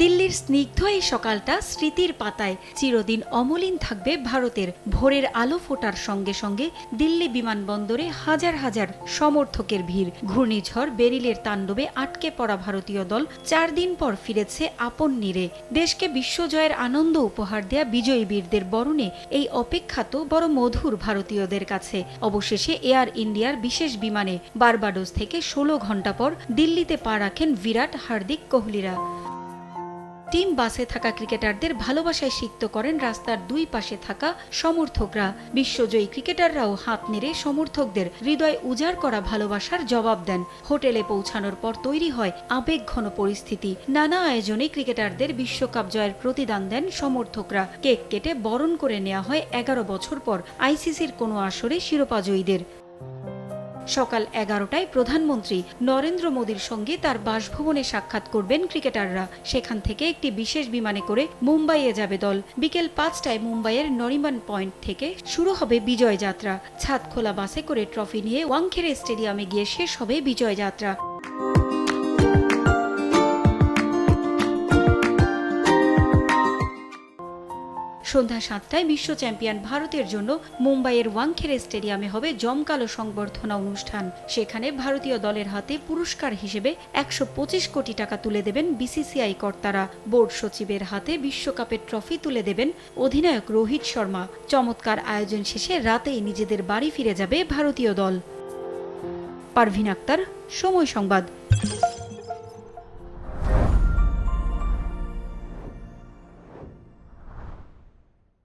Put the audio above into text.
দিল্লির স্নিগ্ধ এই সকালটা স্মৃতির পাতায় চিরদিন অমলিন থাকবে ভারতের ভোরের আলো ফোটার সঙ্গে সঙ্গে দিল্লি বিমানবন্দরে হাজার হাজার সমর্থকের ভিড়। ঘূর্ণিঝড় বেরিলের তাণ্ডবে আটকে পড়া ভারতীয় দল চার দিন পর ফিরেছে আপন নীরে। দেশকে বিশ্বজয়ের আনন্দ উপহার দেয়া বিজয়ী বীরদের বরণে এই অপেক্ষা তো বড় মধুর ভারতীয়দের কাছে। অবশেষে এয়ার ইন্ডিয়ার বিশেষ বিমানে বারবাডোস থেকে ষোলো ঘণ্টা পর দিল্লিতে পা রাখেন বিরাট হার্দিক কোহলিরা। টিম বাসে থাকা ক্রিকেটারদের ভালোবাসায় সিক্ত করেন রাস্তার দুই পাশে থাকা সমর্থকরা। বিশ্বজয়ী ক্রিকেটাররাও হাত নেড়ে সমর্থকদের হৃদয় উজাড় করা ভালোবাসার জবাব দেন। হোটেলে পৌঁছানোর পর তৈরি হয় আবেগঘন পরিস্থিতি। নানা আয়োজনে ক্রিকেটারদের বিশ্বকাপ জয়ের প্রতিদান দেন সমর্থকরা। কেক কেটে বরণ করে নেওয়া হয় এগারো বছর পর। আইসিসির কোনো আসরে শিরোপাজয়ীদের সকাল এগারোটায় প্রধানমন্ত্রী নরেন্দ্র মোদীর সঙ্গে তার বাসভবনে সাক্ষাৎ করবেন ক্রিকেটাররা। সেখান থেকে একটি বিশেষ বিমানে করে মুম্বাইয়ে যাবে দল। বিকেল পাঁচটায় মুম্বাইয়ের নরিমান পয়েন্ট থেকে শুরু হবে বিজয় যাত্রা ছাদ খোলা বাসে করে ট্রফি নিয়ে ওয়াংখেড়ে স্টেডিয়ামে গিয়ে শেষ হবে বিজয় যাত্রা সন্ধ্যা সাতটায় বিশ্ব চ্যাম্পিয়ন ভারতের জন্য মুম্বাইয়ের ওয়াংখেড়ে স্টেডিয়ামে হবে জমকালো সংবর্ধনা অনুষ্ঠান। সেখানে ভারতীয় দলের হাতে পুরস্কার হিসেবে একশো পঁচিশ কোটি টাকা তুলে দেবেন বিসিসিআই কর্তারা। বোর্ড সচিবের হাতে বিশ্বকাপের ট্রফি তুলে দেবেন অধিনায়ক রোহিত শর্মা। চমৎকার আয়োজন শেষে রাতেই নিজেদের বাড়ি ফিরে যাবে ভারতীয় দল। পারভিন আক্তার, সময় সংবাদ।